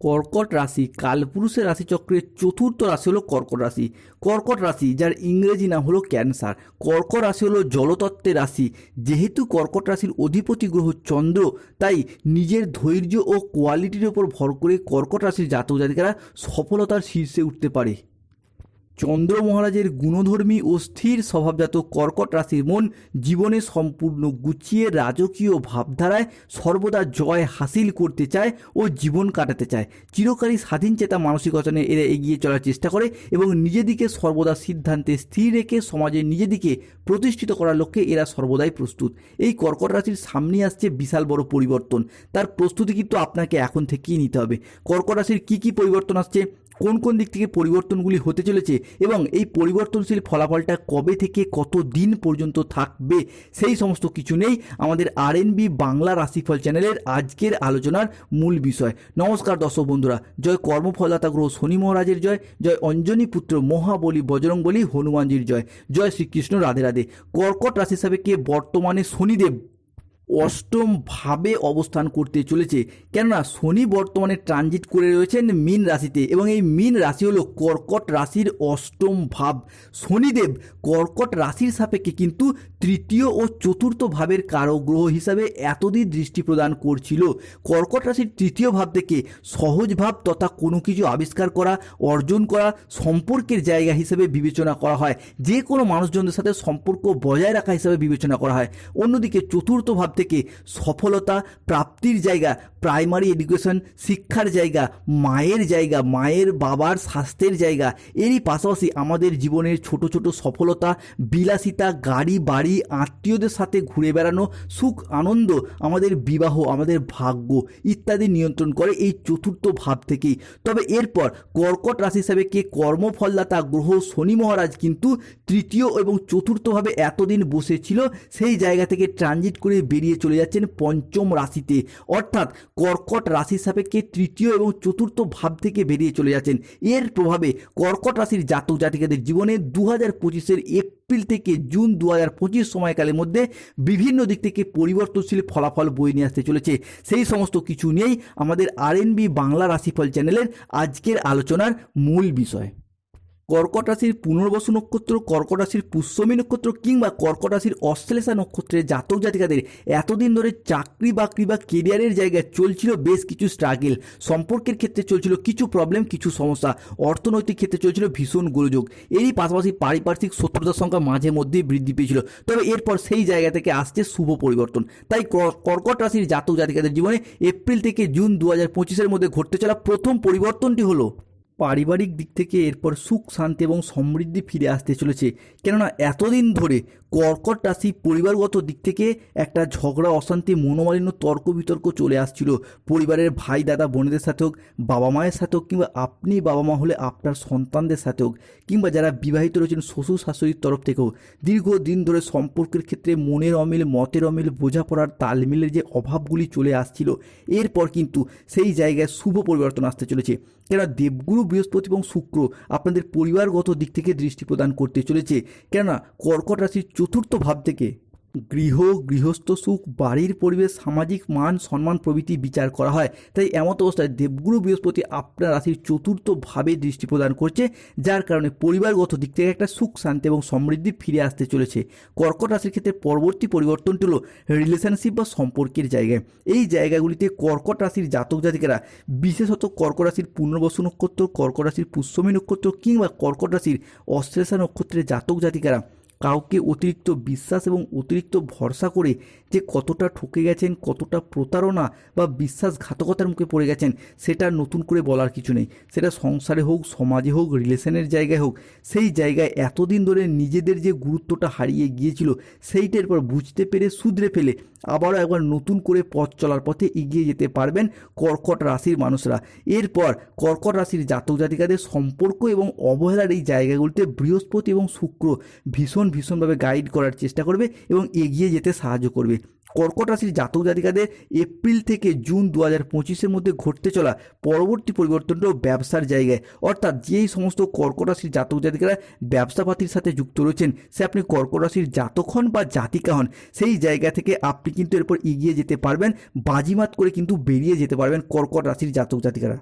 কর্কট রাশি, কালপুরুষের রাশিচক্রের চতুর্থ রাশি হলো কর্কট রাশি। কর্কট রাশি, যার ইংরেজি নাম হলো ক্যান্সার। কর্কট রাশি হলো জলতত্ত্বের রাশি। যেহেতু কর্কট রাশির অধিপতি গ্রহ চন্দ্র, তাই নিজের ধৈর্য ও কোয়ালিটির ওপর ভর করে কর্কট রাশির জাতক জাতিকারা সফলতার শীর্ষে উঠতে পারে। চন্দ্র মহারাজের গুণধর্মী ও স্থির স্বভাবজাত কর্কট রাশির মন জীবনে সম্পূর্ণ গুছিয়ে রাজকীয় ভাবধারায় সর্বদা জয় হাসিল করতে চায় ও জীবন কাটাতে চায়। চিরকালই স্বাধীন চেতা মানসিকতা নিয়ে এরা এগিয়ে চলার চেষ্টা করে এবং নিজেদিকে সর্বদা সিদ্ধান্তে স্থির রেখে সমাজে নিজেদিকে প্রতিষ্ঠিত করার লক্ষ্যে এরা সর্বদাই প্রস্তুত। এই কর্কট রাশির সামনে আসছে বিশাল বড় পরিবর্তন। তার প্রস্তুতি কিন্তু আপনাকে এখন থেকেই নিতে হবে। কর্কট রাশির কী কী পরিবর্তন আসছে কোন কোন দিক থেকে পরিবর্তনগুলি হতে চলেছে এবং এই পরিবর্তনশীল ফলাফলটা কবে থেকে কত দিন পর্যন্ত থাকবে, সেই সমস্ত কিছু নেই আমাদের আর বাংলা রাশিফল চ্যানেলের আজকের আলোচনার মূল বিষয়। নমস্কার দর্শক বন্ধুরা, জয় কর্মফলদাতা গ্রহ শনি মহারাজের জয় জয় অঞ্জনী পুত্র মহাবলী বজরং বলি হনুমানজির জয়। জয় শ্রীকৃষ্ণ রাধে রাধে। কর্কট রাশি সাপেক্ষে বর্তমানে শনিদেব অষ্টম ভাবে অবস্থান করতে চলেছে। কেননা শনি বর্তমানে ট্রানজিট করে রয়েছেন মীন রাশিতে এবং এই মীন রাশি হলো কর্কট রাশির অষ্টম ভাব শনিদেব কর্কট রাশির সাপেক্ষে কিন্তু তৃতীয় ও চতুর্থ ভাবের কারগ্রহ হিসাবে এতদিন দৃষ্টি প্রদান করছিল। কর্কট রাশির তৃতীয় ভাব থেকে সহজ ভাব তথা কোনো কিছু আবিষ্কার করা, অর্জন করা সম্পর্কের জায়গা হিসেবে বিবেচনা করা হয়। যে কোনো মানুষজনদের সাথে সম্পর্ক বজায় রাখা হিসাবে বিবেচনা করা হয়। অন্যদিকে চতুর্থ ভাব থেকে সফলতা প্রাপ্তির জায়গা প্রাইমারি এডুকেশন শিক্ষার জায়গা, মায়ের জায়গা, মায়ের বাবার স্বাস্থ্যের জায়গা। এরই পাশাপাশি আমাদের জীবনের ছোট ছোট সফলতা, বিলাসিতা, গাড়ি, বাড়ি, আত্মীয়দের সাথে ঘুরে বেড়ানো, সুখ, আনন্দ, আমাদের বিবাহ, আমাদের ভাগ্য ইত্যাদি নিয়ন্ত্রণ করে এই চতুর্থ ভাব থেকেই। তবে এরপর কর্কট রাশি হিসাবে কে কর্মফলদাতা, গ্রহ, শনি মহারাজ কিন্তু তৃতীয় এবং চতুর্থভাবে এতদিন বসেছিল, সেই জায়গা থেকে ট্রানজিট করে বেরিয়ে চলে যাচ্ছেন পঞ্চম রাশিতে। অর্থাৎ কর্কট রাশির সাপেক্ষে তৃতীয় এবং চতুর্থ ভাব থেকে বেরিয়ে চলে যাচ্ছেন। এর প্রভাবে কর্কট রাশির জাতক জাতিকাদের জীবনে দু হাজার পঁচিশের এপ্রিল থেকে জুন দু হাজার পঁচিশ সময়কালের মধ্যে বিভিন্ন দিক থেকে পরিবর্তনশীল ফলাফল বয়ে নিয়ে আসতে চলেছে। সেই সমস্ত কিছু নিয়েই আমাদের আর বাংলা রাশিফল চ্যানেলের আজকের আলোচনার মূল বিষয়। কর্কট রাশির পুনর্বসু নক্ষত্র কর্কট রাশির পুষ্যমী নক্ষত্র কিংবা কর্কট রাশির অশ্লেষা নক্ষত্রের জাতক জাতিকাদের এতদিন ধরে চাকরি বাকরি বা কেরিয়ারের জায়গায় চলছিল বেশ কিছু স্ট্রাগেল সম্পর্কের ক্ষেত্রে চলছিল কিছু প্রবলেম কিছু সমস্যা। অর্থনৈতিক ক্ষেত্রে চলছিল ভীষণ গোলযোগ। এরই পাশাপাশি পারিপার্শ্বিক শত্রুতার সংখ্যা মাঝে মধ্যেই বৃদ্ধি পেয়েছিল। তবে এরপর সেই জায়গা থেকে আসছে শুভ পরিবর্তন। তাই কর- কর্কট রাশির জাতক জাতিকাদের জীবনে এপ্রিল থেকে জুন দু হাজার পঁচিশের মধ্যে ঘটতে চলা প্রথম পরিবর্তনটি হলো পারিবারিক দিক থেকে এরপর সুখ, শান্তি এবং সমৃদ্ধি ফিরে আসতে চলেছে। কেননা এতদিন ধরে কর্কট রাশি পরিবারগত দিক থেকে একটা ঝগড়া, অশান্তি, মনোমালিন্য, তর্ক বিতর্ক চলে আসছিল। পরিবারের ভাই, দাদা, বোনেদের সাথে হোক, বাবা মায়ের সাথে হোক, কিংবা আপনি বাবা মা হলে আপনার সন্তানদের সাথে হোক, কিংবা যারা বিবাহিত রয়েছেন শ্বশুর শাশুড়ির তরফ থেকেও দীর্ঘদিন ধরে সম্পর্কের ক্ষেত্রে মনের অমিল, মতের অমিল, বোঝাপড়ার তালমিলের যে অভাবগুলি চলে আসছিল, এরপর কিন্তু সেই জায়গায় শুভ পরিবর্তন আসতে চলেছে। কেননা দেবগুরু বৃহস্পতি এবং শুক্র আপনাদের পরিবারগত দিক থেকে দৃষ্টি প্রদান করতে চলেছে। কেননা কর্কট রাশির চতুর্থ ভাব থেকে গৃহ, গৃহস্থ সুখ, বাড়ির পরিবেশ, সামাজিক মান, সম্মান প্রভৃতি বিচার করা হয়। তাই এমত অবস্থায় দেবগুরু বৃহস্পতি আপনার রাশির চতুর্থ ভাবে দৃষ্টি প্রদান করছে, যার কারণে পরিবারগত দিক থেকে একটা সুখ, শান্তি এবং সমৃদ্ধি ফিরে আসতে চলেছে। কর্কট রাশির ক্ষেত্রে পরবর্তী পরিবর্তনটি হলো রিলেশনশিপ বা সম্পর্কের জায়গায়। এই জায়গাগুলিতে কর্কট রাশির জাতক জাতিকেরা, বিশেষত কর্কট রাশির পুনর্বসু নক্ষত্র, কর্কট রাশির পুষ্যমী নক্ষত্র কিংবা কর্কট রাশির অশ্লেষা নক্ষত্রের জাতক জাতিকারা কাউকে অতিরিক্ত বিশ্বাস এবং অতিরিক্ত ভরসা করে যে কতটা ঠকে গেছেন, কতটা প্রতারণা বা বিশ্বাসঘাতকতার মুখে পড়ে গেছেন, সেটা নতুন করে বলার কিছু নেই। সেটা সংসারে হোক, সমাজে হোক, রিলেশনের জায়গায় হোক, সেই জায়গায় এতদিন ধরে নিজেদের যে গুরুত্বটা হারিয়ে গিয়েছিল, সেইটার পর বুঝতে পেরে শুধরে ফেলে আবারও একবার নতুন করে পথ চলার পথে এগিয়ে যেতে পারবেন কর্কট রাশির মানুষরা। এরপর কর্কট রাশির জাতক জাতিকাদের সম্পর্ক এবং অবহেলার এই জায়গাগুলিতে বৃহস্পতি এবং শুক্র ভীষণ ভীষণভাবে গাইড করার চেষ্টা করবে এবং এগিয়ে যেতে সাহায্য করবে। কর্কট রাশির জাতক জাতিকাদের এপ্রিল থেকে জুন দু হাজার পঁচিশের মধ্যে ঘটতে চলা পরবর্তী পরিবর্তনটাও ব্যবসার জায়গায়। অর্থাৎ যেই সমস্ত কর্কট রাশির জাতক জাতিকারা ব্যবসাপাতির সাথে যুক্ত রয়েছেন, সে আপনি কর্কট রাশির জাতক হন বা জাতিকা হন, সেই জায়গা থেকে আপনি কিন্তু এরপর এগিয়ে যেতে পারবেন, বাজিমাত করে কিন্তু বেরিয়ে যেতে পারবেন কর্কট রাশির জাতক জাতিকারা।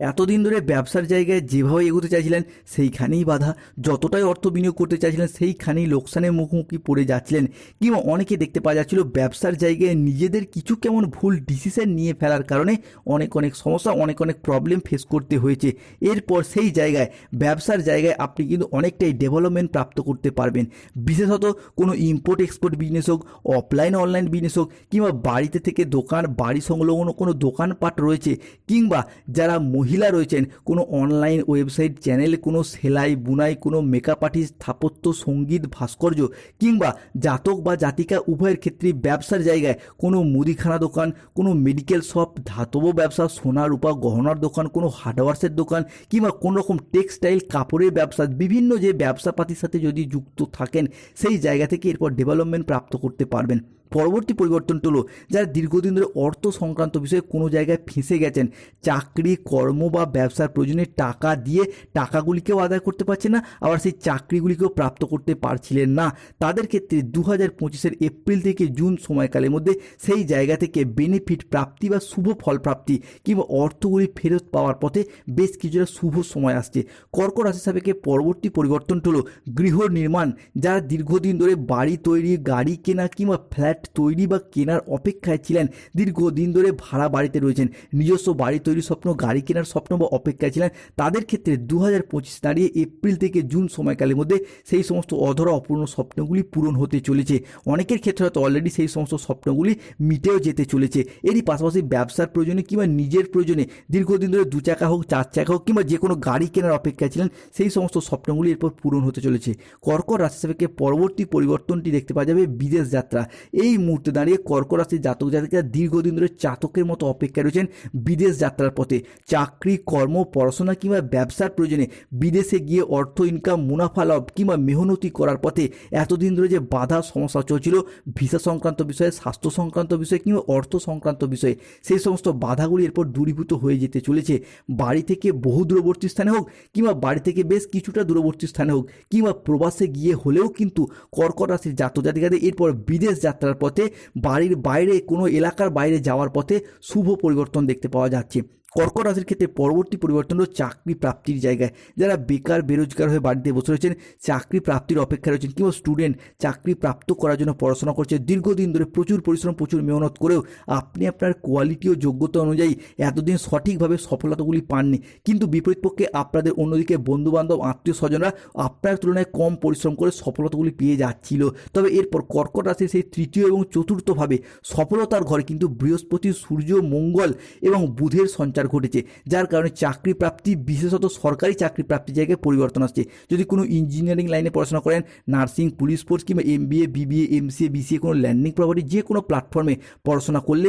এতদিন ধরে ব্যবসার জায়গায় যেভাবে এগোতে চাইছিলেন, সেইখানেই বাধা। যতটাই অর্থ বিনিয়োগ করতে চাইছিলেন, সেইখানেই লোকসানের মুখোমুখি পড়ে যাচ্ছিলেন। কিংবা অনেকে দেখতে পাওয়া যাচ্ছিল, ব্যবসার জায়গায় নিজেদের কিছু কেমন ভুল ডিসিশন নিয়ে ফেলার কারণে অনেক অনেক সমস্যা, অনেক অনেক প্রবলেম ফেস করতে হয়েছে। এরপর সেই জায়গায়, ব্যবসার জায়গায় আপনি কিন্তু অনেকটাই ডেভেলপমেন্ট প্রাপ্ত করতে পারবেন। বিশেষত কোনো ইম্পোর্ট এক্সপোর্ট বিজনেস হোক অফলাইন অনলাইন বিজনেস হোক, কিংবা বাড়িতে থেকে দোকান, বাড়ি সংলগ্ন কোনো দোকানপাট রয়েছে, কিংবা যারা মহিলা রয়েছেন। কোনো অনলাইন ওয়েবসাইট চ্যানেল কোনো সেলাই, বুনাই, কোনো মেকআপ আর্টিস্ট স্থাপত্য, সংগীত, ভাস্কর্য, কিংবা জাতক বা জাতিকা উভয়ের ক্ষেত্রে ব্যবসার জায়গায় কোনো মুদিখানা দোকান, কোনো মেডিকেল শপ ধাতব ব্যবসা, সোনা, রূপা, গহনার দোকান, কোনো হার্ডওয়ার্সের দোকান, কিংবা কোনো রকম টেক্সটাইল কাপড়ের ব্যবসা, বিভিন্ন যে ব্যবসাপাতির সাথে যদি যুক্ত থাকেন, সেই জায়গা থেকে এরপর ডেভেলপমেন্ট প্রাপ্ত করতে পারবেন। পরবর্তী পরিবর্তনটা হলো যারা দীর্ঘদিন ধরে অর্থ সংক্রান্ত বিষয়ে কোনো জায়গায় ফেঁসে গেছেন, চাকরি, কর্ম বা ব্যবসার প্রয়োজনে টাকা দিয়ে টাকাগুলিকেও আদায় করতে পারছেন না, আবার সেই চাকরিগুলিকেও প্রাপ্ত করতে পারছিলেন না। তাদের ক্ষেত্রে দু হাজার পঁচিশের এপ্রিল থেকে জুন সময়কালের মধ্যে সেই জায়গা থেকে বেনিফিট প্রাপ্তি বা শুভ ফল প্রাপ্তি কিংবা অর্থগুলি ফেরত পাওয়ার পথে বেশ কিছুটা শুভ সময় আসছে। কর্কট রাশি সাপেক্ষে পরবর্তী পরিবর্তনটা হলো গৃহ নির্মাণ। যারা দীর্ঘদিন ধরে বাড়ি তৈরি, গাড়ি কেনা কিংবা ফ্ল্যাট তৈরি বা কেনার অপেক্ষায় ছিলেন। দীর্ঘদিন ধরে ভাড়া বাড়িতে রয়েছেন। নিজস্ব বাড়ি তৈরির স্বপ্ন, গাড়ি কেনার স্বপ্ন বা অপেক্ষায় ছিলেন। তাদের ক্ষেত্রে দু হাজার পঁচিশ দাঁড়িয়ে এপ্রিল থেকে জুন সময়কালের মধ্যে সেই সমস্ত অধরা অপূর্ণ স্বপ্নগুলি পূরণ হতে চলেছে। অনেকের ক্ষেত্রে হয়তো অলরেডি সেই সমস্ত স্বপ্নগুলি মিটেও যেতে চলেছে। এরই পাশাপাশি ব্যবসার প্রয়োজনে কিংবা নিজের প্রয়োজনে দীর্ঘদিন ধরে দু চাকা হোক, চার চাকা হোক কিংবা যে কোনো গাড়ি কেনার অপেক্ষায় ছিলেন, সেই সমস্ত স্বপ্নগুলি এরপর পূরণ হতে চলেছে। কর্কট রাশি সাপেক্ষে পরবর্তী পরিবর্তনটি দেখতে পাওয়া যাবে বিদেশ যাত্রা। এই মুহূর্তে দাঁড়িয়ে কর্কট রাশির জাতক জাতিকা দীর্ঘদিন ধরে চাতকের মতো অপেক্ষায় রয়েছেন বিদেশ যাত্রার পথে। চাকরি, কর্ম, পড়াশোনা কিংবা ব্যবসার প্রয়োজনে বিদেশে গিয়ে অর্থ ইনকাম মুনাফা লাভ কিংবা মেহনতি করার পথে এতদিন ধরে যে বাধা সমস্যা চলছিল, ভিসা সংক্রান্ত বিষয়ে, স্বাস্থ্য সংক্রান্ত বিষয়ে কিংবা অর্থ সংক্রান্ত বিষয়ে, সেই সমস্ত বাধাগুলি এরপর দূরীভূত হয়ে যেতে চলেছে। বাড়ি থেকে বহু দূরবর্তী স্থানে হোক কিংবা বাড়ি থেকে বেশ কিছুটা দূরবর্তী স্থানে হোক কিংবা প্রবাসে গিয়ে হলেও কিন্তু কর্কট রাশির জাতক জাতিকাদের এরপর বিদেশ যাত্রার পথে বাড়ির বাইরে কোনো এলাকার বাইরে যাওয়ার পথে শুভ পরিবর্তন দেখতে পাওয়া যাচ্ছে। কর্কট রাশির ক্ষেত্রে পরবর্তী পরিবর্তন হল চাকরি প্রাপ্তির জায়গায়। যারা বেকার, বেরোজগার হয়ে বাড়িতে বসে রয়েছেন, চাকরি প্রাপ্তির অপেক্ষায় রয়েছেন কিংবা স্টুডেন্ট চাকরি প্রাপ্ত করার জন্য পড়াশোনা করছে, দীর্ঘদিন ধরে প্রচুর পরিশ্রম, প্রচুর মেহনত করেও আপনি আপনার কোয়ালিটি ও যোগ্যতা অনুযায়ী এতদিন সঠিকভাবে সফলতাগুলি পাননি। কিন্তু বিপরীত পক্ষে আপনাদের অন্যদিকে বন্ধুবান্ধব আত্মীয় স্বজনরা আপনার তুলনায় কম পরিশ্রম করে সফলতাগুলি পেয়ে যাচ্ছিল। তবে এরপর কর্কট রাশির সেই তৃতীয় এবং চতুর্থভাবে সফলতার ঘরে কিন্তু বৃহস্পতি, সূর্য, মঙ্গল এবং বুধের সঞ্চার ঘটেছে, যার কারণে চাকরি প্রাপ্তি বিশেষত সরকারি চাকরি প্রাপ্তির জায়গায় পরিবর্তন আসছে। যদি কোনো ইঞ্জিনিয়ারিং লাইনে পড়াশোনা করেন নার্সিং পুলিশ ফোর্স কিংবা M BA BBA MCA BCA কোনো ল্যান্ডিং প্রপার্টি যে কোনো প্ল্যাটফর্মে পড়াশোনা করলে,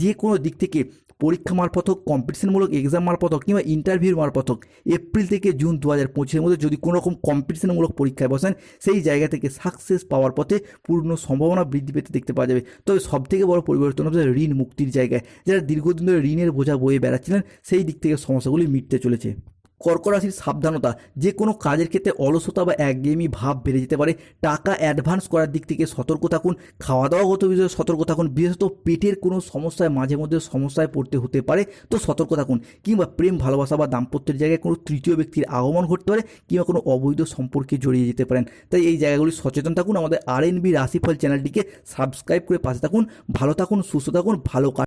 যে কোনো দিক থেকে পরীক্ষা মারফত হোক কম্পিটিশনমূলক এক্সাম মারফত কিংবা ইন্টারভিউর মারফত হোক এপ্রিল থেকে জুন দু হাজার পঁচিশের মধ্যে যদি কোনো রকম কম্পিটিশনমূলক পরীক্ষায় বসেন, সেই জায়গা থেকে সাকসেস পাওয়ার পথে পূর্ণ সম্ভাবনা বৃদ্ধি পেতে দেখতে পাওয়া যাবে। তবে সব থেকে বড় পরিবর্তন হচ্ছে ঋণ মুক্তির জায়গায়। যারা দীর্ঘদিন ধরে ঋণের বোঝা বয়ে বেড়াচ্ছিলেন, সেই দিক থেকে সমস্যাগুলি মিটতে চলেছে। কর্কট রাশির সাবধানতা যে কোনো কাজের ক্ষেত্রে অলসতা বা একঘেয়েমি ভাব বেড়ে যেতে পারে। টাকা অ্যাডভান্স করার দিক থেকে সতর্ক থাকুন। খাওয়া দাওয়াগত বিষয়ে সতর্ক থাকুন। বিশেষত পেটের কোনো সমস্যায় মাঝে মধ্যে সমস্যায় পড়তে হতে পারে, তো সতর্ক থাকুন। কিংবা প্রেম, ভালোবাসা বা দাম্পত্যের জায়গায় কোনো তৃতীয় ব্যক্তির আগমন ঘটতে পারে, কিংবা কোনো অবৈধ সম্পর্কে জড়িয়ে যেতে পারেন। তাই এই জায়গাগুলি সচেতন থাকুন। আমাদের আর এন বি রাশিফল চ্যানেলটিকে সাবস্ক্রাইব করে পাশে থাকুন। ভালো থাকুন, সুস্থ থাকুন, ভালো কাজ